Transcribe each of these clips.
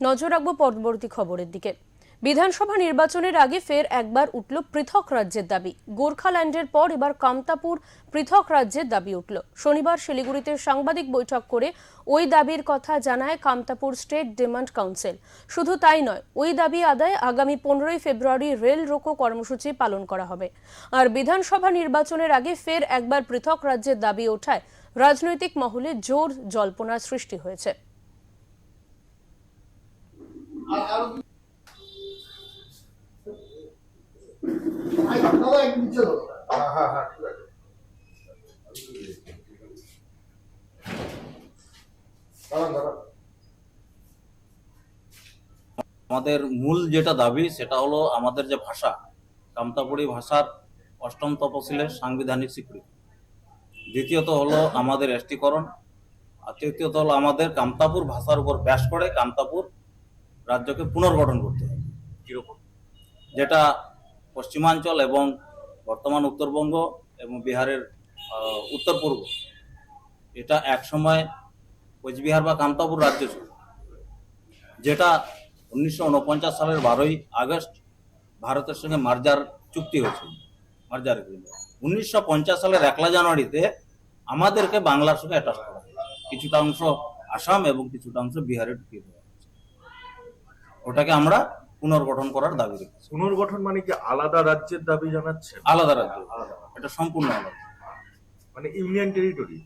নজর রাখব পরবর্তী খবরের দিকে। বিধানসভা নির্বাচনের আগে ফের একবার উঠল পৃথক রাজ্যের দাবি। গোর্খাল্যান্ডের পর এবার কামতাপুর পৃথক রাজ্যের দাবি উঠল। শনিবার শিলিগুড়িতে সাংবাদিক বৈঠক করে ওই দাবির কথা জানায় কামতাপুর স্টেট ডিমান্ড কাউন্সিল। শুধু তাই নয়, ওই দাবি আদায় আগামী পনেরোই ফেব্রুয়ারি রেল রোকো কর্মসূচি পালন করা হবে। আর বিধানসভা নির্বাচনের আগে ফের একবার পৃথক রাজ্যের দাবি ওঠায় রাজনৈতিক মহলে জোর জল্পনার সৃষ্টি হয়েছে। আমাদের মূল যেটা দাবি, সেটা হলো আমাদের যে ভাষা, কামতাপুরি ভাষার অষ্টম তপশিলের সাংবিধানিক স্বীকৃতি। দ্বিতীয়ত হলো আমাদের এসটিকরণ, আর তৃতীয়ত হলো আমাদের কামতাপুর ভাষার উপর ব্যাস করে কামতাপুর রাজ্যকে পুনর্গঠন করতে হবে কীরকম যেটা পশ্চিমাঞ্চল এবং বর্তমান উত্তরবঙ্গ এবং বিহারের উত্তর পূর্ব এটা একসময় কোচবিহার বা কামতাপুর রাজ্য ছিল যেটা উনিশশো উনপঞ্চাশ সালের বারোই আগস্ট ভারতের সঙ্গে মার্জার চুক্তি হয়েছিল মার্জার এগ্রিমেন্ট উনিশশো পঞ্চাশ সালের একলা জানুয়ারিতে আমাদেরকে বাংলার সঙ্গে অ্যাটাচ করা হয়। কিছুটা অংশ আসাম এবং কিছুটা অংশ বিহারে ঢুকিয়ে দেওয়া। ওটাকে আমরা পুনর্গঠন করার দাবি রেখেছি। পুনর্গঠন মানে কি আলাদা রাজ্যের দাবি জানাচ্ছে আলাদা রাজ্য। আলাদা এটা সম্পূর্ণ আলাদা। মানে ইউনিয়ন টেরিটরি?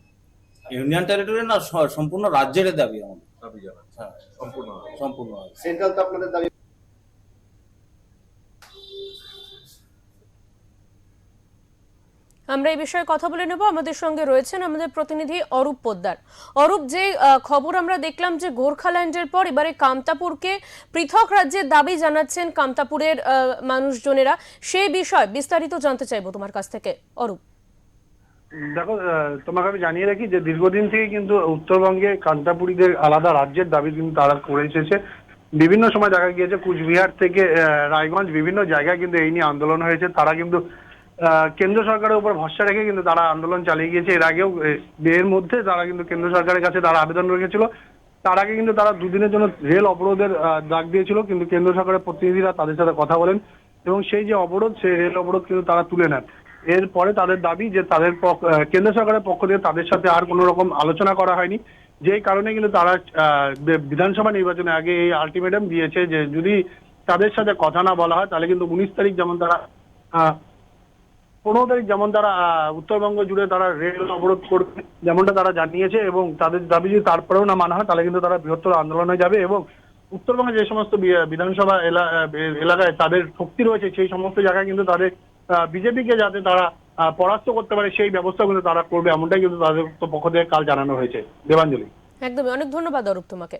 ইউনিয়ন টেরিটরি না সম্পূর্ণ রাজ্যের দাবি আমাদের। দাবি জানাচ্ছে হ্যাঁ। সম্পূর্ণ সম্পূর্ণ সেন্ট্রাল তো আপনাদের দাবি আমরা এই বিষয়ে কথা বলে নেব। আমাদের সঙ্গে রয়েছেন আমাদের প্রতিনিধি অরূপ পোদ্দার। অরূপ, যে খবর আমরা দেখলাম যে গোর্খাল্যান্ডের পর এবারে কামতাপুরকে পৃথক রাজ্যের দাবি জানাচ্ছেন কামতাপুরের মানুষজনেরা। সেই বিষয় বিস্তারিত জানতে চাইব তোমার কাছ থেকে। অরূপ। দেখো তোমাকে আমি জানিয়ে রাখি যে দীর্ঘদিন থেকে কিন্তু উত্তরবঙ্গে কান্তাপুরীদের আলাদা রাজ্যের দাবি কিন্তু তারা করে এসেছে। বিভিন্ন সময় দেখা গিয়েছে কুচবিহার থেকে রায়গঞ্জ, বিভিন্ন জায়গায় কিন্তু এই নিয়ে আন্দোলন হয়েছে। তারা কিন্তু কেন্দ্র সরকারের উপর ভরসা রেখে কিন্তু তারা আন্দোলন চালিয়ে গিয়েছে। এর আগেও এর মধ্যে তারা কিন্তু কেন্দ্র সরকারের কাছে তারা আবেদন রেখেছিল। তার আগে কিন্তু তারা দুদিনের জন্য রেল অবরোধের ডাক দিয়েছিল, কিন্তু কেন্দ্র সরকারের প্রতিনিধিরা তাদের সাথে কথা বলেন এবং সেই যে অবরোধ, সেই রেল অবরোধ কিন্তু তারা তুলে নেন। এরপরে তাদের দাবি যে তাদের কেন্দ্র সরকারের পক্ষ থেকে তাদের সাথে আর কোনো রকম আলোচনা করা হয়নি। যেই কারণে কিন্তু তারা বিধানসভা নির্বাচনের আগে এই আলটিমেটাম দিয়েছে যে যদি তাদের সাথে কথা না বলা হয়, তাহলে কিন্তু উনিশ তারিখ যেমন তারা পনেরো তারিখ যেমন তারা উত্তরবঙ্গ জুড়ে তারা রেল অবরোধ করবে, যেমনটা তারা জানিয়েছে এবং তাদের দাবি যদি তারপরেও না মানা হয়, তাহলে কিন্তু তারা বৃহত্তর আন্দোলনে যাবে এবং উত্তরবঙ্গে যে সমস্ত বিধানসভা এলা- এলাকায় তাদের শক্তি রয়েছে, সেই সমস্ত জায়গায় কিন্তু তাদের বিজেপিকে যাতে তারা পরাস্ত করতে পারে, সেই ব্যবস্থা কিন্তু তারা করবে, এমনটাই কিন্তু তাদের পক্ষ থেকে কাল জানানো হয়েছে। দেবাঞ্জলি। একদমই, অনেক ধন্যবাদ অরূপ তোমাকে।